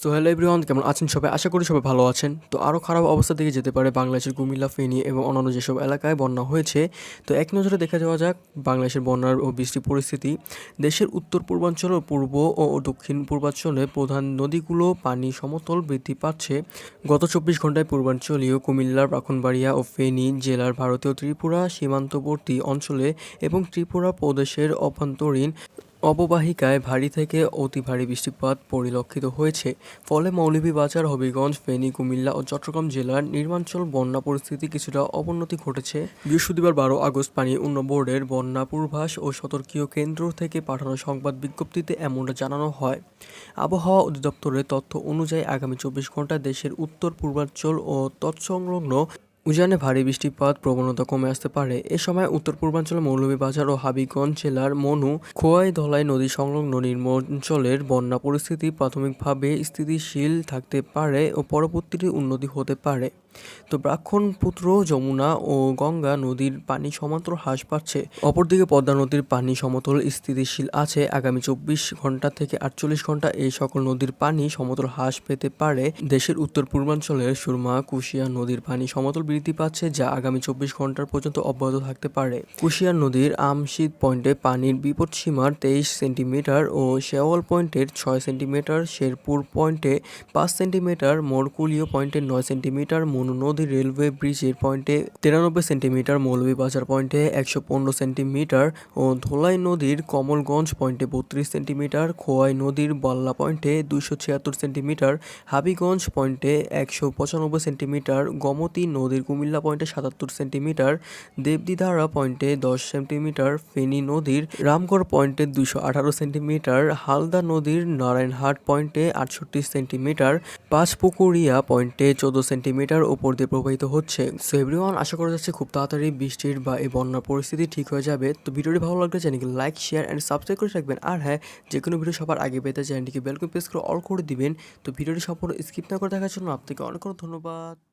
So hello everyone কেমন আছেন সবাই? আশা করি সবাই ভালো আছেন। তো আরও খারাপ অবস্থা দিকে যেতে পারে বাংলাদেশের কুমিল্লা, ফেনী এবং অন্যান্য যেসব এলাকায় বন্যা হয়েছে। তো এক নজরে দেখা যাওয়া যাক বাংলাদেশের বন্যার ও বৃষ্টির পরিস্থিতি। দেশের উত্তর পূর্বাঞ্চল ও পূর্ব ও দক্ষিণ পূর্বাঞ্চলে প্রধান নদীগুলো পানি সমতল বৃদ্ধি পাচ্ছে। গত চব্বিশ ঘন্টায় পূর্বাঞ্চলীয় কুমিল্লার ব্রাহ্মণবাড়িয়া ও ফেনী জেলার ভারতীয় ত্রিপুরা সীমান্তবর্তী অঞ্চলে এবং ত্রিপুরা প্রদেশের অভ্যন্তরীণ অববাহিকায় ভারী থেকে অতি ভারী বৃষ্টিপাত পরিলক্ষিত হয়েছে। ফলে মৌলভীবাজার, হবিগঞ্জ, ফেনী, কুমিল্লা ও চট্টগ্রাম জেলার নির্মাঞ্চল বন্যা পরিস্থিতি কিছুটা অবনতি ঘটেছে। বৃহস্পতিবার বারো আগস্ট পানি উন্নয়ন বোর্ডের বন্যা পূর্বাস ও সতর্কীয় কেন্দ্র থেকে পাঠানো সংবাদ বিজ্ঞপ্তিতে এমনটা জানানো হয়। আবহাওয়া অধিদপ্তরের তথ্য অনুযায়ী আগামী চব্বিশ ঘণ্টা দেশের উত্তর, পূর্বাঞ্চল ও তৎসংলগ্ন উজানে ভারী বৃষ্টিপাত প্রবণতা কমে আসতে পারে। এ সময় উত্তর পূর্বাঞ্চলের মৌলভীবাজার ও হাবিগঞ্জ জেলার মনু, খোয়াই, ধলাই নদী সংলগ্ন নিম্নাঞ্চলের বন্যা পরিস্থিতি প্রাথমিকভাবে স্থিতিশীল থাকতে পারে ও পরবর্তীতে উন্নতি হতে পারে। তো ব্রাহ্মণপুত্র যমুনা ও গঙ্গা নদীর পানি সমান্তর হ্রাস পাচ্ছে। অপরদিকে পদ্মা নদীর পানি সমতল স্থিতিশীল আছে। আগামী চব্বিশ ঘণ্টা থেকে আটচল্লিশ ঘণ্টা এই সকল নদীর পানি সমতল হ্রাস পেতে পারে। দেশের উত্তর পূর্বাঞ্চলের সুরমা, কুশিয়া নদীর পানি সমতল বৃদ্ধি পাচ্ছে, যা আগামী চব্বিশ ঘণ্টার পর্যন্ত অব্যাহত থাকতে পারে। কুশিয়ার নদীর আমশিদ পয়েন্টে পানির বিপদসীমার তেইশ সেন্টিমিটার ও শেওয়াল পয়েন্টের ছয় সেন্টিমিটার, শেরপুর পয়েন্টে পাঁচ সেন্টিমিটার মোরকুলিও পয়েন্টে নয় সেন্টিমিটার মনু নদী রেলওয়ে ব্রিজের পয়েন্টে তিরানব্বই সেন্টিমিটার মৌলভীবাজার পয়েন্টে একশো পনেরো সেন্টিমিটার ও ধোলাই নদীর কমলগঞ্জ পয়েন্টে বত্রিশ সেন্টিমিটার, খোয়াই নদীর বাল্লা পয়েন্টে দুইশো ছিয়াত্তর সেন্টিমিটার, হাবিগঞ্জ পয়েন্টে একশো পঁচানব্বই সেন্টিমিটার, গোমতী নদীর কুমিল্লা পয়েন্টে সাতাত্তর সেন্টিমিটার, দেবদিধারা পয়েন্টে দশ সেন্টিমিটার, ফেনী নদীর রামগড় পয়েন্টে দুইশো আঠারো সেন্টিমিটার, হালদা নদীর নারায়ণহাট পয়েন্টে আটষট্টি সেন্টিমিটার, পাঁচপুকুরিয়া পয়েন্টে চোদ্দ সেন্টিমিটার উপর দিয়ে প্রবাহিত হচ্ছে। সো এভরিওয়ান আশা করা যাচ্ছে খুব তাড়াতাড়ি বৃষ্টির বা এই বন্যার পরিস্থিতি ঠিক হয়ে যাবে। তো ভিডিওটি ভালো লাগলে চ্যানেলকে লাইক শেয়ার অ্যান্ড সাবস্ক্রাইব করে রাখবেন। আর হ্যাঁ যে কোনো ভিডিও সবার আগে পেতে চ্যানেলটিকে বেলকন প্রেস করে অল করে দিবেন। তো ভিডিওটি সম্পূর্ণ স্কিপ না করে দেখার জন্য আপনাকে অনেক অনেক ধন্যবাদ।